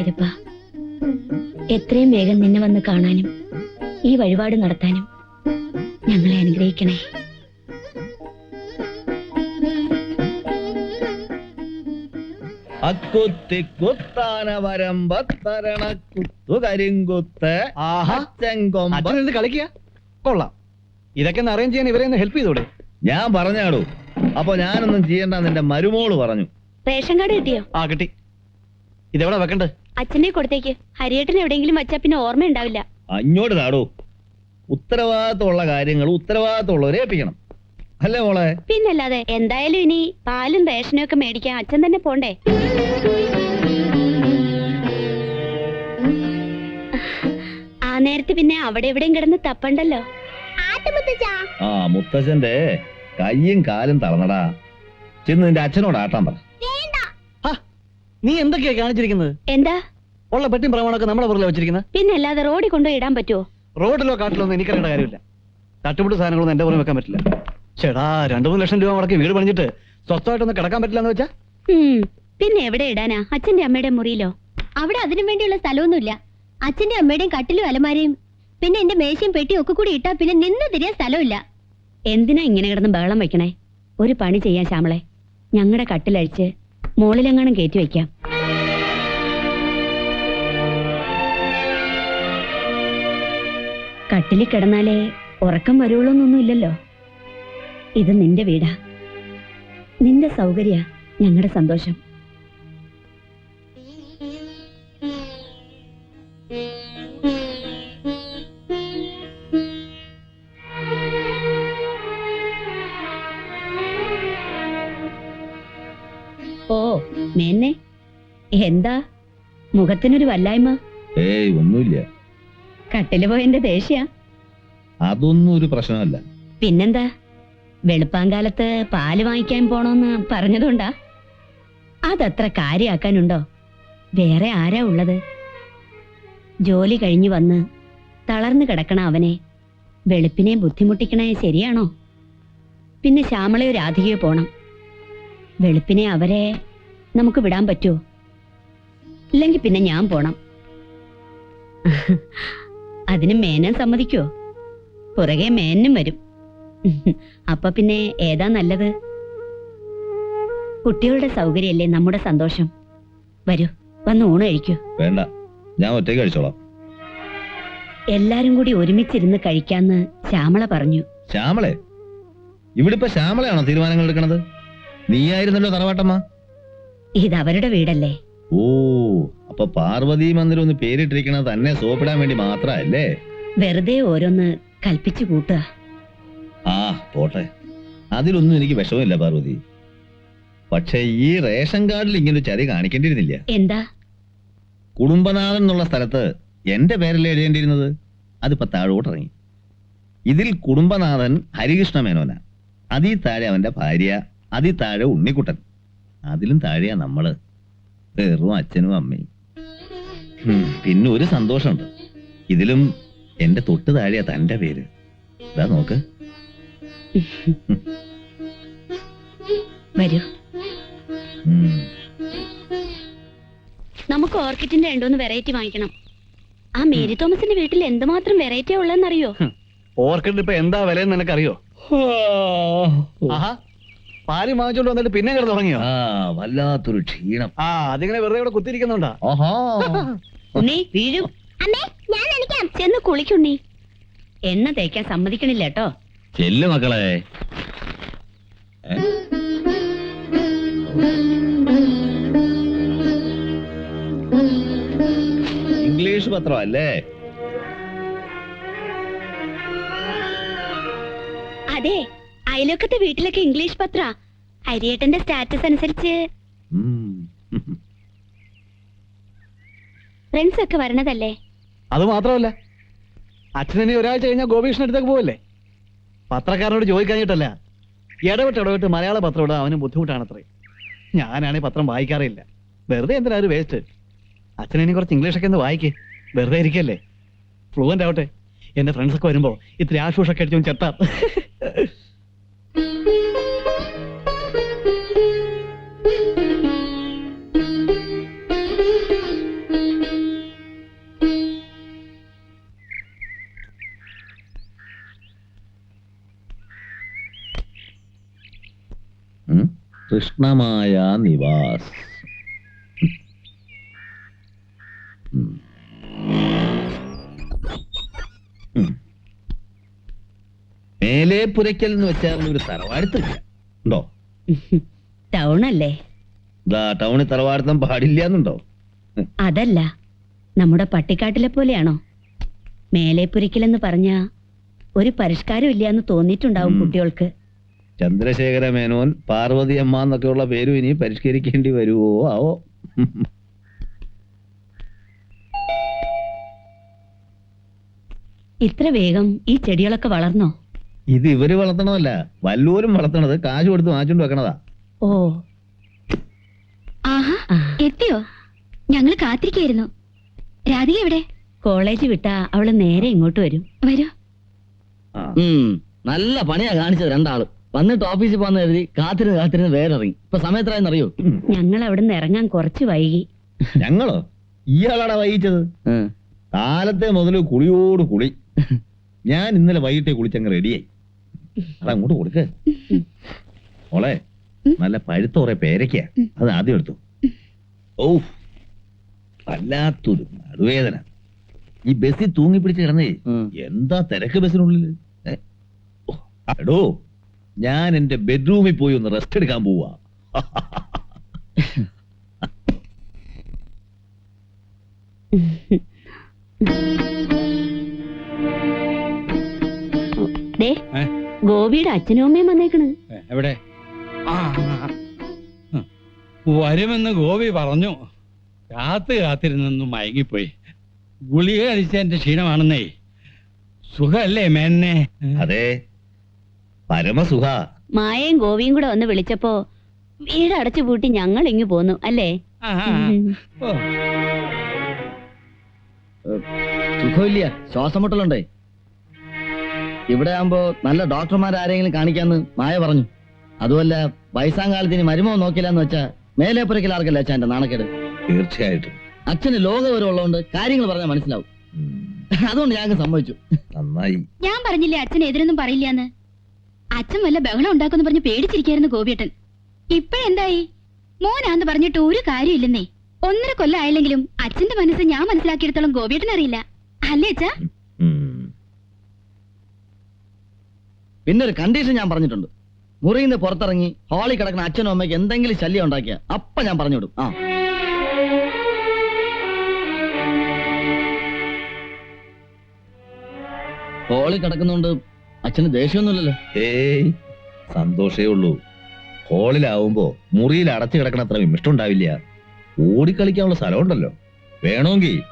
ഗുരുവായൂരപ്പ എത്രയും വേഗം നിന്നെ വന്ന് കാണാനും ഈ വഴിപാട് നടത്താനും ഞങ്ങളെ അനുഗ്രഹിക്കണേ. അക്കുത്തി കുത്താന വരമ്പത്തരണ കുത്തു കരിങ്കുത്ത് ആഹാ. അച്ചൻകൊമ്പ അച്ഛനെന്ത് കളിക്കുക കൊള്ളാം. ഇതൊക്കെ ഒന്ന് അറേഞ്ച് ചെയ്യാൻ ഇവരെ ഒന്ന് ഹെൽപ്പ് ചെയ്തോടെ? ഞാൻ പറഞ്ഞാടൂ. അപ്പൊ ഞാനൊന്നും ചെയ്യണ്ട നിന്റെ മരുമോൾ പറഞ്ഞു. റേഷൻ കാർഡ് കിട്ടിയോ? ആ കിട്ടി. ഇതെവിടെ വെക്കണ്ടേ? അച്ഛനെ കൊടുത്തേക്ക്. ഹരിയേട്ടൻ എവിടെയെങ്കിലും വച്ചാ പിന്നെ ഓർമ്മ ഉണ്ടാവില്ല അഞ്ഞോട് താടൂ ഉത്തരവാദിത്തമുള്ള കാര്യങ്ങൾ ഉത്തരവാദിത്തമുള്ളവരെ ഏൽപ്പിക്കണം. അല്ലേ മോളെ? പിന്നല്ലാതെ എന്തായാലും ഇനി പാലും റേഷനും ഒക്കെ മേടിക്കാൻ അച്ഛൻ തന്നെ പോണ്ടേ? ആ നേരത്തെ പിന്നെ അവിടെ എവിടെയും കിടന്ന് തപ്പണ്ടല്ലോ. ആ മുത്തച്ഛന്റെ കയ്യും കാലും തളർന്നടാ. ചെന്ന് നിന്റെ അച്ഛനോട് ആട്ടാൻ പറ. നീ എന്തൊക്കെയാ കാണിച്ചിരിക്കുന്നത്? എന്താ? ഉള്ള പെട്ടിയും പ്രമാണമൊക്കെ നമ്മളെ പുറകിൽ വെച്ചിരിക്കുന്നത്. പിന്നെ അല്ലാതെ റോഡിൽ കൊണ്ടുപോയി ഇടാൻ പറ്റുമോ റോഡിലോ കാട്ടിലോ ഒന്നും എനിക്കറിയേണ്ട കാര്യമില്ല. തട്ടുമുട്ട് സാധനങ്ങളൊന്നും എന്റെ പുറമെ വെക്കാൻ പറ്റില്ല. ചേടാ രണ്ടു മൂന്ന് ലക്ഷം രൂപ മുടക്കി വീട് പണിഞ്ഞിട്ട് സ്വസ്ഥമായിട്ടൊന്നും കിടക്കാൻ പറ്റില്ല എന്ന് വെച്ചാ? പിന്നെ എവിടെ ഇടാനാ? അച്ഛന്റെ അമ്മയുടെ മുറിയിലോ? അവിടെ അതിനു വേണ്ടിയുള്ള സ്ഥലമൊന്നുമില്ല. അച്ഛന്റെ അമ്മയുടെയും കട്ടിലും അലമാരയും പിന്നെ എന്റെ മേശയും പെട്ടിയും ഒക്കെ കൂടി ഇട്ടാ പിന്നെ നിന്ന് തിരിയാൻ സ്ഥലമില്ല. എന്തിനാ ഇങ്ങനെ കിടന്ന് ബഹളം വെക്കണേ? ഒരു പണി ചെയ്യാൻ ശ്യാമളെ. ഞങ്ങളുടെ കട്ടിലഴിച്ച് മോളിലെങ്ങാനും കയറ്റി വയ്ക്കാം. കട്ടിലിൽ കിടന്നാലേ ഉറക്കം വരുള്ളൂന്നൊന്നും ഇല്ലല്ലോ ഇത് നിന്റെ വീടാ. നിന്റെ സൗകര്യ ഞങ്ങളുടെ സന്തോഷം. മേന്നെ എന്താ? മുഖത്തിനൊരു വല്ലായ്മ? ഏയ് ഒന്നുമില്ല. കട്ടിൽ പോയന്റെ ദേഷ്യ. അതൊന്നും ഒരു പ്രശ്നമല്ല. പിന്നെന്താ? വെളുപ്പാങ്കാലത്ത് പാൽ വാങ്ങിക്കാൻ പോണോന്ന് പറഞ്ഞതുകൊണ്ടാ. അതത്ര കാര്യാക്കാനുണ്ടോ? വേറെ ആരാ ഉള്ളത്? ജോലി കഴിഞ്ഞു വന്ന് തളർന്നു കിടക്കണ അവനെ വെളുപ്പിനെ ബുദ്ധിമുട്ടിക്കണേ ശരിയാണോ? പിന്നെ ശ്യാമളയോ രാധികയോ പോണം. വെളുപ്പിനെ അവരെ നമുക്ക് വിടാൻ പറ്റുമോ? ഇല്ലെങ്കിൽ പിന്നെ ഞാൻ പോണം. അതിന് മേനൻ സമ്മതിക്കോ പുറകെ മേനും വരും. അപ്പൊ പിന്നെ ഏതാ നല്ലത്? കുട്ടികളുടെ സൗകര്യമല്ലേ നമ്മുടെ സന്തോഷം? വരൂ വന്ന് ഊണ് കഴിക്കൂ. വേണ്ട ഞാൻ ഒറ്റയ്ക്ക് കഴിച്ചോളാം. എല്ലാരും കൂടി ഒരുമിച്ചിരുന്ന് കഴിക്കാന്ന് ശ്യാമള പറഞ്ഞു. ശ്യാമളെ ഇവിടെ ഇപ്പൊ ശ്യാമളയാണോ തീരുമാനങ്ങൾ എടുക്കണത്? നീയായിരുന്നല്ലോ തറവാട്ടമ്മ. ഇത് അവരുടെ വീടല്ലേ? ഓ അപ്പൊ പാർവതി മന്ദിരം ഒന്ന് പേരിട്ടിരിക്കണത് തന്നെ സോപ്പിടാൻ വേണ്ടി മാത്രല്ലേ വെറുതെ ഓരോന്ന് കൽപ്പിച്ചു കൂട്ടുക. ആ പോട്ടെ. അതിലൊന്നും എനിക്ക് വിഷമമില്ല പാർവതി. പക്ഷേ ഈ റേഷൻ കാർഡിൽ ഇങ്ങനെ ഒരു ചതി കാണിക്കേണ്ടിയിരുന്നില്ല. എന്താ? കുടുംബനാഥൻ എന്നുള്ള സ്ഥലത്ത് എന്റെ പേരല്ലേ എഴുതേണ്ടിയിരുന്നത്? അതിപ്പോ താഴോട്ടിറങ്ങി. ഇതിൽ കുടുംബനാഥൻ ഹരികൃഷ്ണ മേനോന. അതീ താഴെ അവന്റെ ഭാര്യ അതി താഴെ ഉണ്ണിക്കുട്ടൻ. അതിലും താഴെയാ നമ്മൾ. വെറും അച്ഛനും അമ്മയും. പിന്നെ ഒരു സന്തോഷമുണ്ട്. ഇതിലും എന്റെ തൊട്ട് താഴെയാ തന്റെ പേര്. ഇതാ നോക്ക്. വരൂ. നമുക്ക് ഓർക്കിഡിന്റെ രണ്ടൂന്ന് വെറൈറ്റി വാങ്ങിക്കണം. ആ മേരി തോമസിന്റെ വീട്ടിൽ എന്തുമാത്രം വെറൈറ്റിയാ ഉള്ളതെന്നറിയോ? ഓർക്കിഡ് ഇപ്പൊ എന്താ വിലയെന്ന് നിനക്കറിയോ? ആഹാ. പാൽ വാങ്ങിച്ചോണ്ട് വന്നിട്ട് പിന്നെ കിടന്ന് തുടങ്ങിയോ ആ വല്ലാത്തൊരു ക്ഷീണം. ആ അതിങ്ങനെ വെറുതെ ഇവിടെ കുത്തിരിക്കുന്നുണ്ടാ? ആഹാ. ഉണ്ണി വീഴും. അമ്മേ ഞാൻ നനയ്ക്കാം ചെന്ന് കുളിക്കുണ്ണി എണ്ണ തേക്കാൻ സമ്മതിക്കണില്ല കേട്ടോ. ചെല്ലു മക്കളെ. ഏ? ഇംഗ്ലീഷ് പത്രമല്ലേ? അതെ അയലോക്കത്തെ വീട്ടിലൊക്കെ ഇംഗ്ലീഷ് പത്ര. ഹരിയേട്ടന്റെ സ്റ്റാറ്റസ് അനുസരിച്ച്. ഫ്രണ്ട്സ് ഒക്കെ വരണതല്ലേ? അത് മാത്രമല്ല. അച്ഛനെ ഒരാഴ്ച കഴിഞ്ഞാൽ ഗോപീഷ്ണ അടുത്തേക്ക് പോവല്ലേ? പത്രക്കാരനോട് ചോദിക്കാഞ്ഞിട്ടല്ല. ഇടവിട്ട് ഇടവിട്ട് മലയാള പത്രം ഇടാൻ അവന് ബുദ്ധിമുട്ടാണത്രേ. ഞാനാണെങ്കിൽ പത്രം വായിക്കാറില്ല. വെറുതെ എന്തിനാ ഒരു വേസ്റ്റ് അച്ഛനെ കുറച്ച് ഇംഗ്ലീഷൊക്കെ ഒന്ന് വായിക്ക്. വെറുതെ ഇരിക്കല്ലേ? ഫ്ലുവന്റ് ആവട്ടെ. എന്റെ ഫ്രണ്ട്സ് ഒക്കെ വരുമ്പോ ഇത്തിരി ആശൂഷൊക്കെ അടിച്ചു ചെത്താം. കൃഷ്ണമായ നിവാസ്. മേലെ പുരയ്ക്കൽ എന്ന് വെച്ചാൽ ഒരു തറവാടുത്തില്ല? ഉണ്ടോ? ടൗൺ അല്ലേ ടൗണിൽ തറവാടുത്തം പാടില്ല എന്നുണ്ടോ അതല്ല നമ്മുടെ പട്ടിക്കാട്ടിലെ പോലെയാണോ? മേലെ പുരയ്ക്കൽ എന്ന് പറഞ്ഞ ഒരു പരിഷ്കാരം ഇല്ല എന്ന് തോന്നിയിട്ടുണ്ടാവും കുട്ടികൾക്ക്. ചന്ദ്രശേഖര മേനോൻ പാർവതി അമ്മ എന്നൊക്കെയുള്ള പേരും ഇനി പരിഷ്കരിക്കേണ്ടി വരുമോ ആവോ. ഇത്ര വേഗം ഈ ചെടികളൊക്കെ വളർന്നോ? ഇത് ഇവർ വളർത്തണമല്ല വല്ലൂരും വളർത്തണത്. കാശ് കൊടുത്ത് വാങ്ങിച്ചോണ്ട് വെക്കണതാ. ഓ. ആഹാ എത്തിയോ? ഞങ്ങൾ കാത്തിരിക്കായിരുന്നു. രാധിക എവിടെ? കോളേജ് വിട്ടാ അവൾ നേരെ ഇങ്ങോട്ട് വരും. വരൂ. ആ. നല്ല പണിയാ കാണിച്ചത് രണ്ടാളും. വന്നിട്ട് ഓഫീസിൽ പോകുന്ന കരുതി കാത്തിരുന്ന് കാത്തിരുന്ന് വേറെ ഇറങ്ങി ഇപ്പൊ സമയത്രായെന്ന് അറിയോ ഞങ്ങൾ അവിടുന്ന് ഇറങ്ങാൻ കുറച്ച് വൈകി. ഞങ്ങളോ? ഇയാളാണ് വൈകിച്ചത്? കാലത്തെ മുതൽ കുളിയോട് കുളി. ഞാൻ ഇന്നലെ വൈകിട്ടേ കുളിച്ചങ്ങ് റെഡിയായി. അതങ്ങോട്ട് കൊടുക്ക. ഓളെ നല്ല പഴുത്ത കുറെ പേരയ്ക്ക. അത് ആദ്യം എടുത്തു. ഓ വല്ലാത്തൊരു നടുവേദന. ഈ ബസ്സിൽ തൂങ്ങി പിടിച്ച് കിടന്നേ എന്താ തിരക്ക് ബസ്സിനുള്ളിൽ? എടോ. ഞാൻ എന്റെ ബെഡ്റൂമിൽ പോയി ഒന്ന് റെസ്റ്റ് എടുക്കാൻ പോവാ. ദേ ഏ? ഗോപിയുടെ അച്ഛനും അമ്മയും വന്നേക്കണ്. ഏ, എവിടെ? ആ ആ, ആ. ഉം. വരുമെന്ന് ഗോപി പറഞ്ഞു. കാത്ത് കാത്തിരുന്നു മയങ്ങിപ്പോയി. ഗുളിക കഴിച്ചതിന്റെ ക്ഷീണമാണെന്നേ. സുഖല്ലേ മേന്നെ? അതെ. പരമസുഖ മായയും ഗോവിയും കൂടെ ഒന്ന് വിളിച്ചപ്പോ വീട് അടച്ചു പൂട്ടി ഞങ്ങൾ ഇങ്ങു പോന്നു അല്ലേ. സുഖമില്ല ശ്വാസം മുട്ടലുണ്ടേ ഇവിടെ ആകുമ്പോ നല്ല ഡോക്ടർമാർ ആരെങ്കിലും കാണിക്കാന്ന് മായ പറഞ്ഞു. അതുമല്ല വയസ്സാങ്കാലത്തിന് ഇനി മരുമോ നോക്കില്ലെന്ന് വെച്ചാ മേലെ ആർക്കല്ല അച്ഛൻ എന്റെ നാണക്കേട്? തീർച്ചയായിട്ടും. അച്ഛന് ലോകവരം ഉള്ളതുകൊണ്ട് കാര്യങ്ങൾ പറഞ്ഞാൽ മനസ്സിലാവും. അതുകൊണ്ട് ഞങ്ങൾക്ക് സംഭവിച്ചു നന്നായി. ഞാൻ പറഞ്ഞില്ലേ അച്ഛൻ എതിരൊന്നും പറയില്ലാന്ന്? അച്ഛൻ വല്ല ബഹളം ഉണ്ടാക്കുമെന്ന് പറഞ്ഞ് പേടിച്ചിരിക്കായിരുന്നു ഗോപിയേട്ടൻ. ഇപ്പോഴെന്തായി? മോനാന്ന് പറഞ്ഞിട്ട് ഒരു കാര്യമില്ലെന്നേ. ഒന്നര കൊല്ലമായില്ലെങ്കിലും അച്ഛന്റെ മനസ്സ് ഞാൻ മനസ്സിലാക്കിയെടുത്തോളം ഗോപിയേട്ടൻ അറിയില്ല. അല്ലേ അച്ഛാ. പിന്നെ ഒരു കണ്ടീഷൻ ഞാൻ പറഞ്ഞിട്ടുണ്ട്. മുറിയിൽ നിന്ന് പുറത്തിറങ്ങി ഹാളിൽ കിടക്കുന്ന അച്ഛനും അമ്മയ്ക്ക് എന്തെങ്കിലും ശല്യം ഉണ്ടാക്കിയ അപ്പ ഞാൻ പറഞ്ഞുവിടും. ആ. ഹാളിൽ കിടക്കുന്നോണ്ട് അച്ഛന് ദേഷ്യമൊന്നുമില്ലല്ലോ. ഏയ് സന്തോഷേ ഉള്ളൂ. ഹോളിലാവുമ്പോ മുറിയിൽ അടച്ചു കിടക്കണ അത്ര വിമിഷ്ടം ഉണ്ടാവില്ല. ഓടിക്കളിക്കാനുള്ള സ്ഥലമുണ്ടല്ലോ. വേണമെങ്കിൽ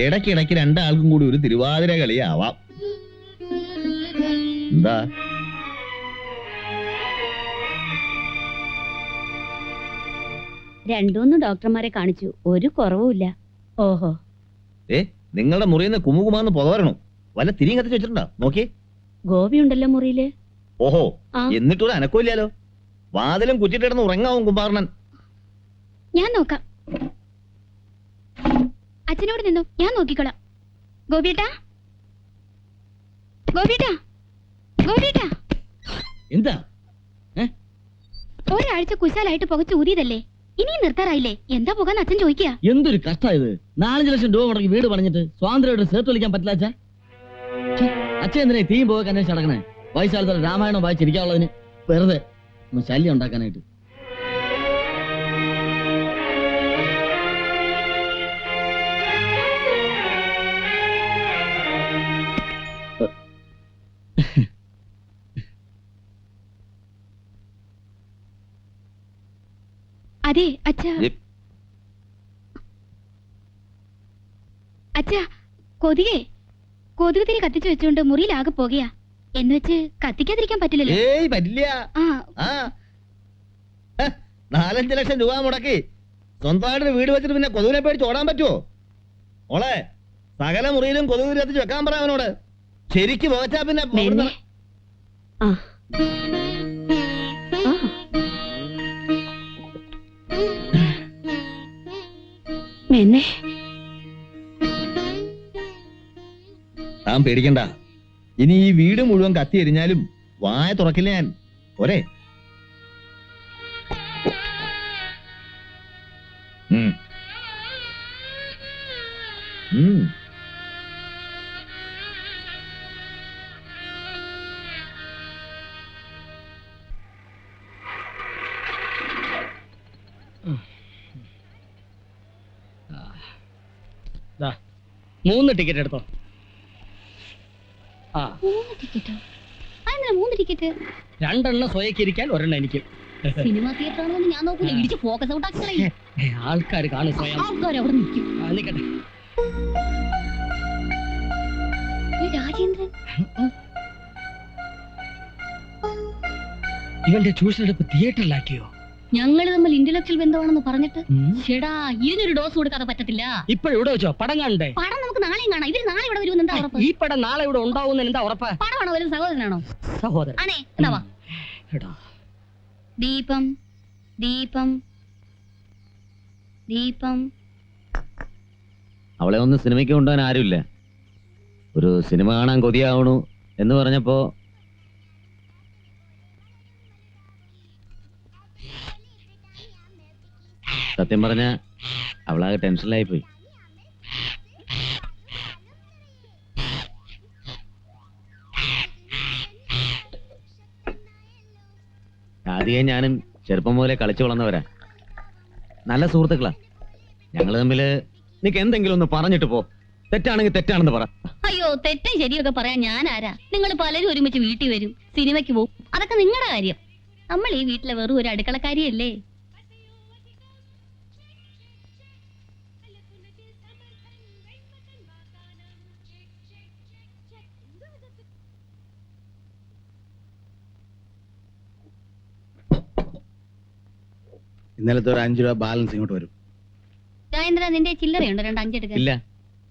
ഇടയ്ക്കിടയ്ക്ക് രണ്ടാൾക്കും കൂടി ഒരു തിരുവാതിര കളിയാവാം. എന്താ? രണ്ടൂന്ന് ഡോക്ടർമാരെ കാണിച്ചു. ഒരു കുറവുമില്ല. ഓഹോ ഏ നിങ്ങളുടെ മുറിയിൽ നിന്ന് കുമുകുമാന്ന് പുകവരണോ വല്ല തിരിയും കത്തിച്ച് വെച്ചിട്ടുണ്ടോ? നോക്കി ഗോപി ഉണ്ടല്ലോ മുറിയിൽ. ഓഹോ ആ. എന്നിട്ടൊരു അനക്കമില്ലാലോ വാതിലും കുറ്റിട്ടിടന്ന് ഉറങ്ങാവും കുമ്പാർണൻ. ഞാൻ നോക്കാം. അച്ഛനോട് നിന്നു? ഞാൻ നോക്കിക്കോളാം. ഗോപിയേട്ടാ? ഗോപിയേട്ടാ? ഗോപിയേട്ടാ? എന്താ? ഒരാഴ്ച കുശാലായിട്ട് പുകച്ച് ഊതിയതല്ലേ? ഇനിയും നിർത്താറായില്ലേ? എന്താ പോകാന്ന് അച്ഛൻ ചോദിക്കുക എന്തൊരു കഷ്ടമായത് നാലഞ്ച് ലക്ഷം രൂപ മുടക്കി വീട് പണിഞ്ഞിട്ട് സ്വാതന്ത്ര്യമായിട്ട് സേർട്ട് വിളിക്കാൻ പറ്റില്ല അച്ഛാ. അച്ഛൻ എന്തിനാ തീയും പോകാൻ അന്വേഷിച്ച് നടക്കണേ? വയസ്സാലത്തോടെ രാമായണം വായിച്ചിരിക്കാനുള്ളതിന് വെറുതെ ഒന്ന് ശല്യം ഉണ്ടാക്കാനായിട്ട്. അതെ അച്ഛാ. അച്ഛാ കൊതുകേ കൊതുക് തിരി കത്തിച്ചു വെച്ചുകൊണ്ട് മുറിയിലാകെ പോകയാ. എന്ന് വെച്ച് കത്തിക്കാതിരിക്കാൻ പറ്റില്ലല്ലോ. ഏയ് പറ്റില്ല. ആ. ആ. ഹ, നാലഞ്ച് ലക്ഷം രൂപ മുടക്കി സ്വന്തമായിട്ടൊരു വീട് വെച്ചിട്ട് പിന്നെ കൊതുകിനെ പേടിച്ച് ഓടാൻ പറ്റുമോ ഓളെ സകല മുറിയിലും കൊതുക് കത്തിച്ച് വെക്കാൻ പറ അവനോട്. ശരിക്ക് പോച്ചാ പിന്നെ അവിടുന്ന് ആ. ആ. മെന്നെ താൻ പേടിക്കണ്ട. ഇനി ഈ വീട് മുഴുവൻ കത്തി എരിഞ്ഞാലും വായ തുറക്കില്ല ഞാൻ. ഒരെ. മൂന്ന് ടിക്കറ്റ് എടുത്തോ. മൂന്ന് ടിക്കറ്റോ. അതെന്താ മൂന്ന് ടിക്കറ്റ്? രണ്ടെണ്ണം സ്വയക്ക് ഇരിക്കാൻ ഒരെണ്ണം എനിക്ക്. സിനിമ തിയേറ്റർ ആണെന്ന് ഞാൻ നോക്കൂല. ഇടിച്ച് ഫോക്കസ് ഔട്ട് ആക്കി കളയും ആൾക്കാർ കാണും സ്വയം. ആൾക്കാർ അവിടെ നിൽക്കും. ആ, നിക്കട്ടെ ഈ രാജേന്ദ്രൻ. ഇവന്റെ ട്യൂഷൻ എടുപ്പ് തിയേറ്ററിലാക്കിയോ? ഞങ്ങൾ തമ്മിൽ ഇന്റലക്ച്വൽ ബന്ധമാണെന്ന് പറഞ്ഞിട്ട് ചേടാ ഇതിനൊരു ഡോസ് കൊടുക്കാതെ പറ്റത്തില്ല. ഇപ്പോഴിവിടെ വെച്ചോ പടം കാണണ്ടേ? പടം നമുക്ക് നാളെയും കാണാം. ഇവർ നാളെ ഇവിടെ വരുമെന്ന് എന്താ ഉറപ്പ്? ഈ പടം നാളെ ഇവിടെ ഉണ്ടാവുന്ന എന്താ ഉറപ്പാ? പടമാണോ വരും സഹോദരനാണോ? സഹോദരൻ. ആണേ എന്നാവാ എടാ. ദീപം ദീപം ദീപം. അവളെ ഒന്ന് സിനിമയ്ക്ക് കൊണ്ടുപോകാൻ ആരുമില്ല. ഒരു സിനിമ കാണാൻ കൊതിയാവണു എന്ന് പറഞ്ഞപ്പോ സത്യം പറഞ്ഞ അവളാകെ ടെൻഷനിലായി പോയി ആദ്യം ഞാനും ചെറുപ്പം മുതലേ കളിച്ചു വളർന്നവരാ. നല്ല സുഹൃത്തുക്കളാ. ഞങ്ങൾ തമ്മിൽ നിനക്ക് എന്തെങ്കിലും ഒന്ന് പറഞ്ഞിട്ട് പോ. തെറ്റാണെങ്കിൽ തെറ്റാണെന്ന് പറ. അയ്യോ തെറ്റും ശരിയൊക്കെ പറയാൻ ഞാൻ ആരാ നിങ്ങൾ പലരും ഒരുമിച്ച് വീട്ടിൽ വരും സിനിമയ്ക്ക് പോകും. അതൊക്കെ നിങ്ങളുടെ കാര്യം. നമ്മൾ ഈ വീട്ടിലെ വെറും ഒരു അടുക്കളക്കാരിയല്ലേ? ഇന്നലത്തെ ഒരു അഞ്ചു രൂപ ബാലൻസ് ഇങ്ങോട്ട് വരും. നിന്റെ ചില്ലറയുണ്ടോ? രണ്ട് അഞ്ചെടുക്കാൻ ഇല്ല.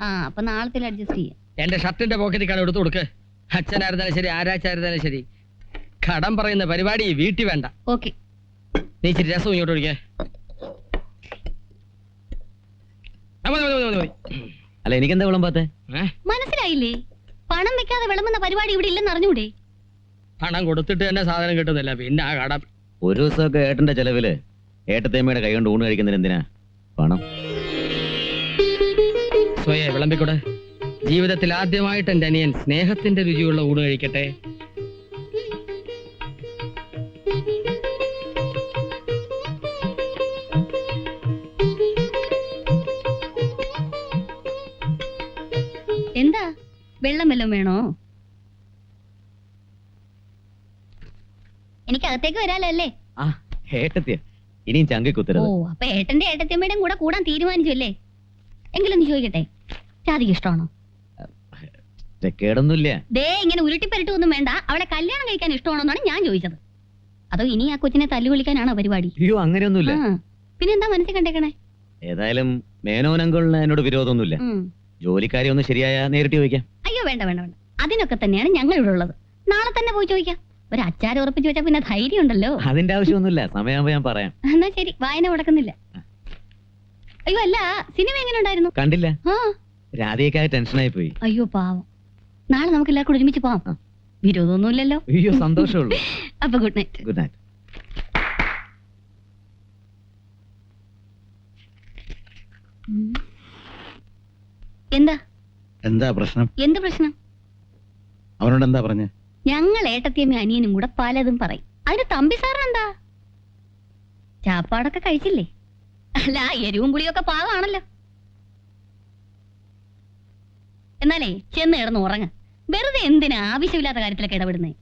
ആ അപ്പൊ നാളത്തിൽ അഡ്ജസ്റ്റ് ചെയ്യാം. എന്റെ ഷർട്ടിന്റെ പോക്കറ്റിൽ കടം എടുത്തു കൊടുക്ക്. അച്ഛനായിരുന്നാലും ശരി ആരാച്ചായിരുന്നാലും ശരി. കടം പറയുന്ന പരിപാടി വീട്ടിൽ വേണ്ട. ഓക്കെ നീ ഇച്ചിരി രസം ഇങ്ങോട്ട് ഒഴിക്കേ. ആ, മതി, മതി, മതി, മതി, മതി. അല്ല എനിക്കെന്താ വിളമ്പാത്തെ ഏ? മനസ്സിലായില്ലേ? പണം വെക്കാതെ വിളമ്പുന്ന പരിപാടി ഇവിടെ ഇല്ലെന്ന് അറിഞ്ഞൂടെ? പണം കൊടുത്തിട്ട് തന്നെ സാധനം കിട്ടുന്നില്ല. പിന്നെ ആ കടം. ഒരു ദിവസമൊക്കെ ഏട്ടന്റെ ചെലവിൽ ഏട്ടത്തേമ്മയുടെ കൈ കൊണ്ട് ഊണ് കഴിക്കുന്നതിന് എന്തിനാ? പണം. സ്വയെ വിളമ്പിക്കൂടെ? ജീവിതത്തിൽ ആദ്യമായിട്ട് എന്റെ അനിയൻ സ്നേഹത്തിന്റെ രുചിയുള്ള ഊണ് കഴിക്കട്ടെ. എന്താ? വെള്ളം വല്ലതും വേണോ? എനിക്ക് അകത്തേക്ക് വരാലോ അല്ലേ? ആ ഏട്ടത്തിയ. ഇനിയും ചങ്കി ഓ കുത്തരുത് അപ്പൊ ഏട്ടന്റെ ഏട്ടത്തിയമ്മയുടെയും കൂടെ കൂടാൻ തീരുമാനിച്ചു അല്ലേ എങ്കിലും നീ ചോദിക്കട്ടെ ജാതിക്ക് ഇഷ്ടമാണോ? കേടൊന്നുമില്ല. ദേ ഇങ്ങനെ ഉരുട്ടിപ്പരട്ടൊന്നും വേണ്ട. അവളെ കല്യാണം കഴിക്കാൻ ഇഷ്ടമാണോന്നാണ് ഞാൻ ചോദിച്ചത്. അതോ ഇനി ആ കൊച്ചിനെ തല്ലുവിളിക്കാനാണോ പരിപാടി? അയ്യോ അങ്ങനെയൊന്നുമില്ല. ആ പിന്നെന്താ മനസ്സിൽ കണ്ടേക്കണേ? ഏതായാലും മേനോനങ്കളിന് എന്നോട് വിരോധമൊന്നുമില്ല. ഉം. ജോലിക്കാരി ഒന്ന് ശരിയായ നേരിട്ട് ചോദിക്കാം. അയ്യോ വേണ്ട വേണ്ട വേണ്ട. അതിനൊക്കെ തന്നെയാണ് ഞങ്ങൾ ഇവിടെ ഉള്ളത്. നാളെ തന്നെ പോയി ചോദിക്കാം. ഒരു അച്ചാരം ഉറപ്പിച്ചു വെച്ചാൽ പിന്നെ ധൈര്യം ഉണ്ടല്ലോ അതിന്റെ ആവശ്യമൊന്നുമില്ല. സമയമാകുമ്പോ ഞാൻ പറയാം. എന്നാ ശരി വായന മുടക്കുന്നില്ല. അയ്യോ അല്ല സിനിമ എങ്ങനെ ഉണ്ടായിരുന്നു? കണ്ടില്ല. ആ. രാധയൊക്കെ ടെൻഷനായി പോയി. അയ്യോ പാവം. നാളെ നമുക്ക് എല്ലാവർക്കും ഒരുമിച്ച് പോവാം. വിരോധമൊന്നുമില്ലല്ലോ. അയ്യോ സന്തോഷമുള്ളൂ. അപ്പൊ ഗുഡ് നൈറ്റ്. Good night. എന്താ? എന്താ പ്രശ്നം? എന്ത് പ്രശ്നം? അവനോട് എന്താ പറഞ്ഞ? ഞങ്ങൾ ഏട്ടത്തിയമ്മ അനിയനും കൂടെ പലതും പറയും. അതിന് തമ്പി സാറിനെന്താ ചാപ്പാടൊക്കെ കഴിച്ചില്ലേ? അല്ല എരിവും പുളിയൊക്കെ പാകമാണല്ലോ എന്നാലേ ചെന്ന് കിടന്ന് ഉറങ്ങ. വെറുതെ എന്തിനാ ആവശ്യമില്ലാത്ത കാര്യത്തിലൊക്കെ ഇടപെടുന്നേ?